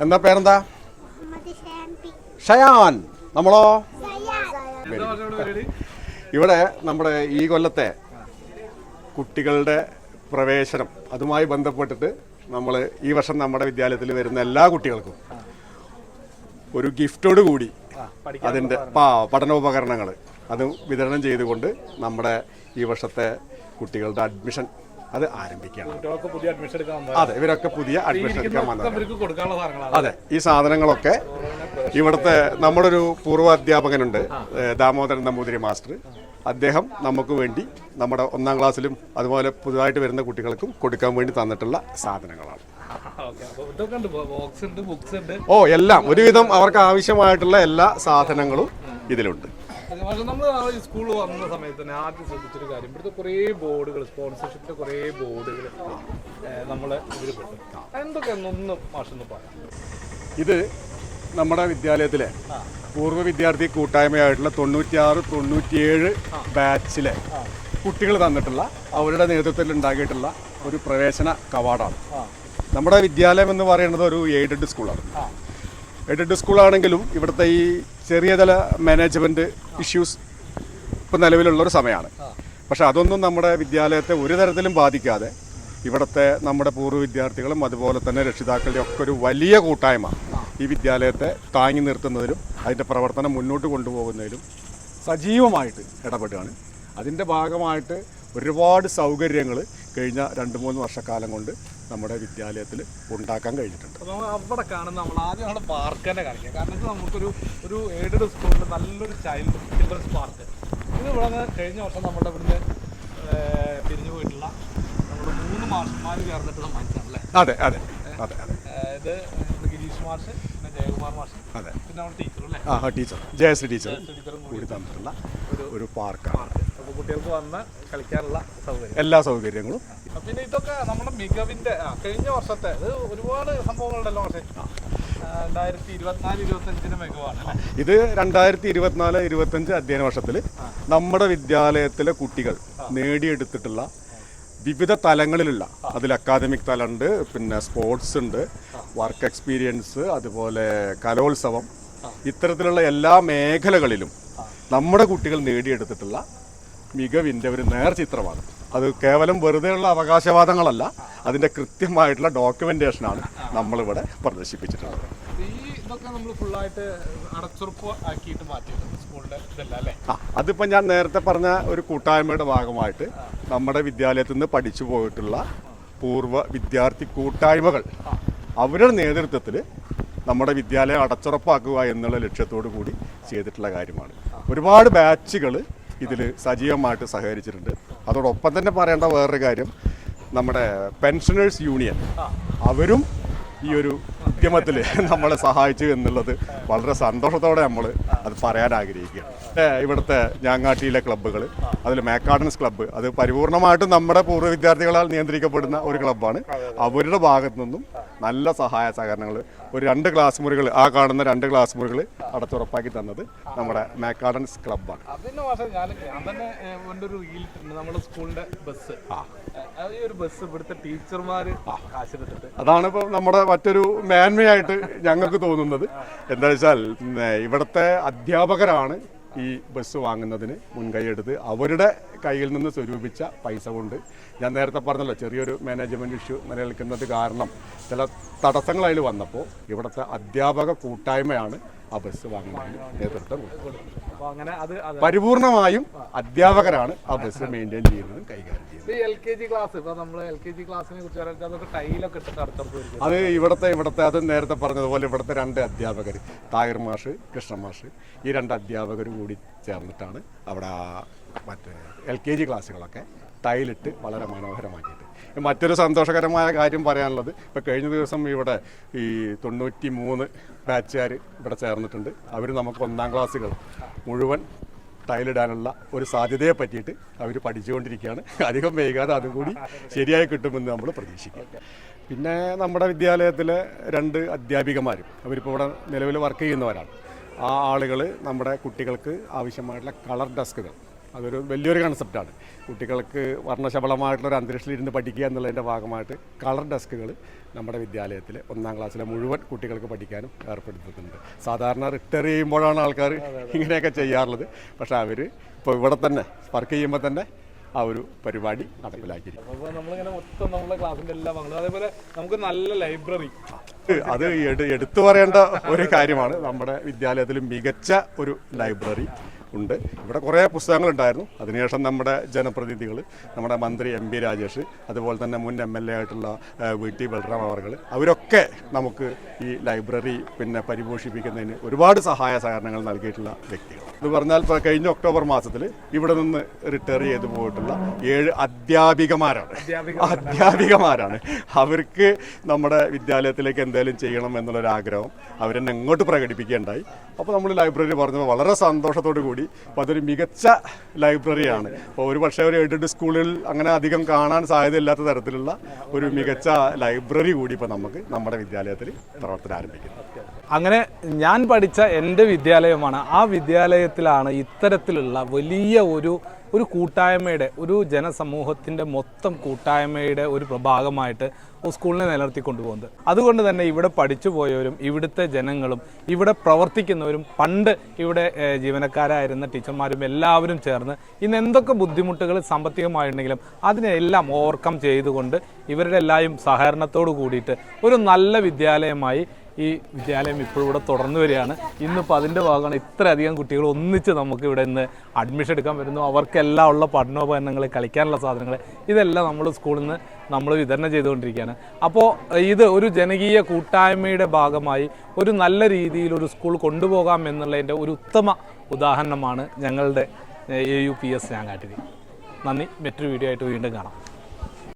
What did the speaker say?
എന്താ പേരെന്താ? ഷയാൻ. നമ്മളോ? ഇവിടെ നമ്മുടെ ഈ കൊല്ലത്തെ കുട്ടികളുടെ പ്രവേശനം അതുമായി ബന്ധപ്പെട്ടിട്ട് നമ്മൾ ഈ വർഷം നമ്മുടെ വിദ്യാലയത്തിൽ വരുന്ന എല്ലാ കുട്ടികൾക്കും ഒരു ഗിഫ്റ്റോട് കൂടി അതിന്റെ പാ പഠനോപകരണങ്ങൾ അത് വിതരണം ചെയ്തുകൊണ്ട് നമ്മുടെ ഈ വർഷത്തെ കുട്ടികളുടെ അഡ്മിഷൻ അത് ആരംഭിക്കുകയാണ്. അതെ ഇവരൊക്കെ പുതിയ അഡ്മിഷൻ എടുക്കാൻ വന്നത്. അതെ ഈ സാധനങ്ങളൊക്കെ ഇവിടുത്തെ നമ്മുടെ ഒരു പൂർവ അധ്യാപകനുണ്ട് ദാമോദരൻ നമ്പൂതിരി മാസ്റ്റർ. അദ്ദേഹം നമുക്ക് വേണ്ടി നമ്മുടെ ഒന്നാം ക്ലാസ്സിലും അതുപോലെ പുതുതായിട്ട് വരുന്ന കുട്ടികൾക്കും കൊടുക്കാൻ വേണ്ടി തന്നിട്ടുള്ള സാധനങ്ങളാണ്. ഓ എല്ലാം. ഒരുവിധം അവർക്ക് ആവശ്യമായിട്ടുള്ള എല്ലാ സാധനങ്ങളും ഇതിലുണ്ട്. പക്ഷെ നമ്മൾ സ്കൂളിൽ വന്ന സമയത്ത് തന്നെ ആദ്യം ശ്രദ്ധിച്ചൊരു കാര്യം. ഇവിടുത്തെ കുറേ ബോർഡുകൾ സ്പോൺസർഷിപ്പിന്റെ കുറേ ബോർഡുകൾ നമ്മൾ ഇതിൽ പെട്ടു. എന്തൊക്കെ ഒന്നും മാഷൊന്ന് പറയാം. ഇത് നമ്മുടെ വിദ്യാലയത്തിലെ പൂർവ വിദ്യാർത്ഥി കൂട്ടായ്മയായിട്ടുള്ള തൊണ്ണൂറ്റിയാറ് തൊണ്ണൂറ്റിയേഴ് ബാച്ചിലെ കുട്ടികൾ തന്നിട്ടുള്ള അവരുടെ നേതൃത്വത്തിൽ ഉണ്ടാക്കിയിട്ടുള്ള ഒരു പ്രവേശന കവാടാണ്. നമ്മുടെ വിദ്യാലയം എന്ന് പറയുന്നത് ഒരു എയ്ഡഡ് സ്കൂളാണ് എയ്ഡഡ് സ്കൂളാണെങ്കിലും ഇവിടുത്തെ ഈ ചെറിയ തല മാനേജ്മെന്റ് ഇഷ്യൂസ് ഇപ്പം നിലവിലുള്ള ഒരു സമയമാണ് പക്ഷെ അതൊന്നും നമ്മുടെ വിദ്യാലയത്തെ ഒരു തരത്തിലും ബാധിക്കാതെ ഇവിടുത്തെ നമ്മുടെ പൂർവ വിദ്യാർത്ഥികളും അതുപോലെ തന്നെ രക്ഷിതാക്കളുടെ ഒക്കെ ഒരു വലിയ കൂട്ടായ്മ ഈ വിദ്യാലയത്തെ താങ്ങി നിർത്തുന്നതിലും അതിന്റെ പ്രവർത്തനം മുന്നോട്ട് കൊണ്ടുപോകുന്നതിലും സജീവമായിട്ട് ഇടപെടുകയാണ്. അതിന്റെ ഭാഗമായിട്ട് ഒരുപാട് സൗകര്യങ്ങൾ കഴിഞ്ഞ രണ്ട് മൂന്ന് വർഷക്കാലം കൊണ്ട് നമ്മുടെ വിദ്യാലയത്തിൽ ഉണ്ടാക്കാൻ കഴിഞ്ഞിട്ടുണ്ട്. അപ്പോൾ അവിടെ കാണുന്ന നമ്മൾ ആദ്യം നമ്മുടെ പാർക്ക് തന്നെ കാണിക്കുക കാരണം നമുക്കൊരു ഒരു എയ്ഡഡ് സ്കൂളിൽ നല്ലൊരു ചൈൽഡ് ചിൽഡ്രൻസ് പാർക്ക് ഇത് ഇവിടെ നിന്ന് കഴിഞ്ഞ വർഷം നമ്മുടെ ഇവിടുന്ന് പിരിഞ്ഞു പോയിട്ടുള്ള നമ്മുടെ മൂന്ന് മാഷന്മാർ ചേർന്നിട്ട് സമ്മാനിച്ചാണല്ലേ അതെ അതെ അതെ അതെ. ഇത് ഗിരീഷ് മാഷ് പിന്നെ ജയകുമാർ മാഷ് അതെ. പിന്നെ നമ്മുടെ ടീച്ചർ അല്ലേ? ആ ടീച്ചർ ജയശ്രീ ടീച്ചർ കൂടി തന്നിട്ടുള്ള ഒരു പാർക്കാണ് അപ്പോൾ കുട്ടികൾക്ക് വന്ന് കളിക്കാനുള്ള സൗകര്യം. എല്ലാ സൗകര്യങ്ങളും. പിന്നെ ഇതൊക്കെ നമ്മുടെ മികവിന്റെ കഴിഞ്ഞ വർഷത്തെ ഇത് ഒരുപാട് സംഭവങ്ങളുണ്ടല്ലോ പക്ഷേ ഇത് രണ്ടായിരത്തി ഇരുപത്തിനാല് ഇരുപത്തഞ്ച് അധ്യയന വർഷത്തിൽ നമ്മുടെ വിദ്യാലയത്തിലെ കുട്ടികൾ നേടിയെടുത്തിട്ടുള്ള വിവിധ തലങ്ങളിലുള്ള അതിൽ അക്കാദമിക് തലമുണ്ട് പിന്നെ സ്പോർട്സ് ഉണ്ട് വർക്ക് എക്സ്പീരിയൻസ് അതുപോലെ കലോത്സവം ഇത്തരത്തിലുള്ള എല്ലാ മേഖലകളിലും നമ്മുടെ കുട്ടികൾ നേടിയെടുത്തിട്ടുള്ള മികവിന്റെ ഒരു നേർചിത്രമാണ്. അത് കേവലം വെറുതെയുള്ള അവകാശവാദങ്ങളല്ല അതിന്റെ കൃത്യമായിട്ടുള്ള ഡോക്യുമെന്റേഷനാണ് നമ്മളിവിടെ പ്രദർശിപ്പിച്ചിട്ടുള്ളത്. അതിപ്പോൾ ഞാൻ നേരത്തെ പറഞ്ഞ ഒരു കൂട്ടായ്മയുടെ ഭാഗമായിട്ട് നമ്മുടെ വിദ്യാലയത്തിൽ നിന്ന് പഠിച്ചു പോയിട്ടുള്ള പൂർവ വിദ്യാർത്ഥി കൂട്ടായ്മകൾ അവരുടെ നേതൃത്വത്തിൽ നമ്മുടെ വിദ്യാലയം അടച്ചുറപ്പാക്കുക എന്നുള്ള ലക്ഷ്യത്തോടു കൂടി ചെയ്തിട്ടുള്ള കാര്യമാണ്. ഒരുപാട് ബാച്ചുകൾ ഇതിൽ സജീവമായിട്ട് സഹകരിച്ചിട്ടുണ്ട്. അതോടൊപ്പം തന്നെ പറയേണ്ട വേറൊരു കാര്യം നമ്മുടെ പെൻഷനേഴ്സ് യൂണിയൻ. അവരും ഈ ഒരു ഉദ്യമത്തിൽ നമ്മളെ സഹായിച്ചു എന്നുള്ളത് വളരെ സന്തോഷത്തോടെ നമ്മൾ അത് പറയാൻ ആഗ്രഹിക്കുക ഇവിടുത്തെ ഞാങ്ങാട്ടിയിലെ ക്ലബ്ബുകൾ അതിൽ മാക്കാഡൻസ് ക്ലബ്ബ് അത് പരിപൂർണമായിട്ടും നമ്മുടെ പൂർവ വിദ്യാർത്ഥികളാൽ നിയന്ത്രിക്കപ്പെടുന്ന ഒരു ക്ലബ്ബാണ്. അവരുടെ ഭാഗത്തു നിന്നും നല്ല സഹായ സഹകരണങ്ങൾ. ഒരു രണ്ട് ക്ലാസ് മുറികൾ ആ കാണുന്ന രണ്ട് ക്ലാസ് മുറികൾ അടച്ചുറപ്പാക്കി തന്നത് നമ്മുടെ മാക്കാഡൻസ് ക്ലബ്ബാണ് അതിന്റെ ഭാഷ ഞാൻ ഞാൻ തന്നെ ഏ, എന്റെ ഒരു റീൽ ഇട്ടിട്ടുണ്ട്. നമ്മുടെ സ്കൂളിന്റെ ബസ് ഈ ഒരു ബസ് ഇവിടുത്തെ ടീച്ചർമാര് കാശെടുത്തിട്ട് അതാണ് ഇപ്പോൾ നമ്മുടെ മറ്റൊരു മേന്മയായിട്ട് ഞങ്ങൾക്ക് തോന്നുന്നത്. എന്താ വെച്ചാൽ ഇവിടുത്തെ അധ്യാപകരാണ് ഈ ബസ് വാങ്ങുന്നതിന് മുൻകൈ എടുത്ത് അവരുടെ കയ്യിൽ നിന്ന് സ്വരൂപിച്ച പൈസ കൊണ്ട്. ഞാൻ നേരത്തെ പറഞ്ഞല്ലോ ചെറിയൊരു മാനേജ്മെന്റ് ഇഷ്യൂ നിലനിൽക്കുന്നത് കാരണം ചില തടസ്സങ്ങൾ അതിൽ വന്നപ്പോൾ ഇവിടുത്തെ അധ്യാപക കൂട്ടായ്മയാണ് ആ ബസ് വാങ്ങുന്നതിന് നേതൃത്വം അത് പരിപൂർണമായും അധ്യാപകരാണ് ആ ബസ് മെയിന്റെയിൻ ചെയ്യുന്നതും കൈകാര്യം ചെയ്യുന്നത്. ഇത് എൽ കെ ജി ക്ലാസ് ഇപ്പൊ നമ്മൾ എൽ കെ ജി ക്ലാസ്സിനെ കുറിച്ച് പറയാൻ അതൊക്കെ ടൈലൊക്കെ ഇട്ടിട്ട് അടുത്തടുത്ത് വരും അത് ഇവിടുത്തെ ഇവിടുത്തെ അത് നേരത്തെ പറഞ്ഞതുപോലെ ഇവിടുത്തെ രണ്ട് അധ്യാപകർ താഹിർ മാഷ് കൃഷ്ണ മാഷ് ഈ രണ്ട് അധ്യാപകർ കൂടി ചേർന്നിട്ടാണ് അവിടെ മറ്റേ എൽ കെ ജി ക്ലാസ്സുകളൊക്കെ ടൈലിട്ട് വളരെ മനോഹരമാക്കിയിട്ട്. മറ്റൊരു സന്തോഷകരമായ കാര്യം പറയാനുള്ളത് ഇപ്പോൾ കഴിഞ്ഞ ദിവസം ഇവിടെ ഈ തൊണ്ണൂറ്റി മൂന്ന് ബാച്ചുകാർ ഇവിടെ ചേർന്നിട്ടുണ്ട്. അവർ നമുക്ക് ഒന്നാം ക്ലാസ്സുകൾ മുഴുവൻ ടൈലിടാനുള്ള ഒരു സാധ്യതയെ പറ്റിയിട്ട് അവർ പഠിച്ചുകൊണ്ടിരിക്കുകയാണ്. അധികം വൈകാതെ അതും കൂടി ശരിയായി കിട്ടുമെന്ന് നമ്മൾ പ്രതീക്ഷിക്കും പിന്നെ നമ്മുടെ വിദ്യാലയത്തിലെ രണ്ട് അധ്യാപികമാരും അവരിപ്പോൾ ഇവിടെ നിലവിൽ വർക്ക് ചെയ്യുന്നവരാണ്. ആ ആളുകൾ നമ്മുടെ കുട്ടികൾക്ക് ആവശ്യമായിട്ടുള്ള കളർ ഡെസ്കുകൾ. അതൊരു വലിയൊരു കൺസെപ്റ്റാണ് കുട്ടികൾക്ക് വർണശബളമായിട്ടുള്ള ഒരു അന്തരീക്ഷത്തിൽ ഇരുന്ന് പഠിക്കുക എന്നുള്ളതിന്റെ ഭാഗമായിട്ട് കളർ ഡെസ്കുകൾ നമ്മുടെ വിദ്യാലയത്തിൽ ഒന്നാം ക്ലാസ്സിലെ മുഴുവൻ കുട്ടികൾക്ക് പഠിക്കാനും ഏർപ്പെടുത്തിയിട്ടുണ്ട്. സാധാരണ റിട്ടയർ ചെയ്യുമ്പോഴാണ് ആൾക്കാർ ഇങ്ങനെയൊക്കെ ചെയ്യാറുള്ളത്. പക്ഷേ അവർ ഇപ്പോൾ ഇവിടെ തന്നെ വർക്ക് ചെയ്യുമ്പോൾ തന്നെ ആ ഒരു പരിപാടി നടപ്പിലാക്കിയിരിക്കും നമ്മളിങ്ങനെ മൊത്തം നമ്മുടെ ക്ലാസ്സിന്റെ എല്ലാം അതേപോലെ നമുക്ക് നല്ല ലൈബ്രറി അത് എടു എടുത്തു പറയേണ്ട ഒരു കാര്യമാണ് നമ്മുടെ വിദ്യാലയത്തിൽ മികച്ച ഒരു ലൈബ്രറി. ഉണ്ട്. ഇവിടെ കുറേ പുസ്തകങ്ങളുണ്ടായിരുന്നു. അതിനുശേഷം നമ്മുടെ ജനപ്രതിനിധികൾ നമ്മുടെ മന്ത്രി എം പി രാജേഷ് അതുപോലെ തന്നെ മുൻ എം എൽ എ ആയിട്ടുള്ള വി ടി ബൽറാം അവർ അവരൊക്കെ നമുക്ക് ഈ ലൈബ്രറി പിന്നെ പരിപോഷിപ്പിക്കുന്നതിന് ഒരുപാട് സഹായ സഹകരണങ്ങൾ നൽകിയിട്ടുള്ള വ്യക്തികൾ. എന്ന് പറഞ്ഞാൽ കഴിഞ്ഞ ഒക്ടോബർ മാസത്തിൽ ഇവിടെ നിന്ന് റിട്ടയർ ചെയ്തു പോയിട്ടുള്ള ഏഴ് അധ്യാപികമാരാണ്. അധ്യാപികമാരാണ്. അവർക്ക് നമ്മുടെ വിദ്യാലയത്തിലേക്ക് എന്തെങ്കിലും ചെയ്യണം എന്നുള്ളൊരു ആഗ്രഹം അവരെന്നെ ഇങ്ങോട്ട് പ്രകടിപ്പിക്കുകയുണ്ടായി. അപ്പോൾ നമ്മൾ ലൈബ്രറി പറഞ്ഞപ്പോൾ വളരെ സന്തോഷത്തോടു കൂടി അപ്പോൾ അതൊരു മികച്ച ലൈബ്രറിയാണ്. അപ്പോൾ ഒരു പക്ഷേ ഒരു എയ്ഡഡ് സ്കൂളിൽ അങ്ങനെ അധികം കാണാൻ സാധ്യതയില്ലാത്ത തരത്തിലുള്ള ഒരു മികച്ച ലൈബ്രറി കൂടി ഇപ്പോൾ നമുക്ക് നമ്മുടെ വിദ്യാലയത്തിൽ പ്രവർത്തനം ആരംഭിക്കുന്നു അങ്ങനെ ഞാൻ പഠിച്ച എന്റെ വിദ്യാലയമാണ്. ആ വിദ്യാലയത്തിലാണ് ഇത്തരത്തിലുള്ള വലിയ ഒരു ഒരു കൂട്ടായ്മയുടെ ഒരു ജനസമൂഹത്തിന്റെ മൊത്തം കൂട്ടായ്മയുടെ ഒരു ഭാഗമായിട്ട് സ്കൂളിനെ നിലനിർത്തി കൊണ്ടുപോകുന്നത്. അതുകൊണ്ട് തന്നെ ഇവിടെ പഠിച്ചു പോയവരും ഇവിടുത്തെ ജനങ്ങളും ഇവിടെ പ്രവർത്തിക്കുന്നവരും പണ്ട് ഇവിടെ ജീവനക്കാരായിരുന്ന ടീച്ചർമാരും എല്ലാവരും ചേർന്ന് ഇന്ന് എന്തൊക്കെ ബുദ്ധിമുട്ടുകൾ സാമ്പത്തികമായിട്ടുണ്ടെങ്കിലും അതിനെല്ലാം ഓവർകം ചെയ്തുകൊണ്ട് ഇവരുടെ എല്ലാവരും സഹകരണത്തോട് കൂടിയിട്ട് ഒരു നല്ല വിദ്യാലയമായി ഈ വിദ്യാലയം ഇപ്പോഴും ഇവിടെ തുടർന്നു വരികയാണ്. ഇന്നിപ്പോൾ അതിന്റെ ഭാഗമാണ് ഇത്രയധികം കുട്ടികൾ ഒന്നിച്ച് നമുക്ക് ഇവിടെ നിന്ന് അഡ്മിഷൻ എടുക്കാൻ വരുന്നു അവർക്കെല്ലാം ഉള്ള പഠനോപകരണങ്ങൾ കളിക്കാനുള്ള സാധനങ്ങൾ ഇതെല്ലാം നമ്മൾ സ്കൂളിൽ നിന്ന് നമ്മൾ വിതരണം ചെയ്തുകൊണ്ടിരിക്കുകയാണ്. അപ്പോൾ ഇത് ഒരു ജനകീയ കൂട്ടായ്മയുടെ ഭാഗമായി ഒരു നല്ല രീതിയിൽ ഒരു സ്കൂൾ കൊണ്ടുപോകാം എന്നുള്ളതിന്റെ ഒരു ഉത്തമ ഉദാഹരണമാണ് ഞങ്ങളുടെ എ യു പി എസ് ഞാൻ കാട്ടിരി നന്ദി. മറ്റൊരു വീഡിയോ ആയിട്ട് വീണ്ടും കാണാം.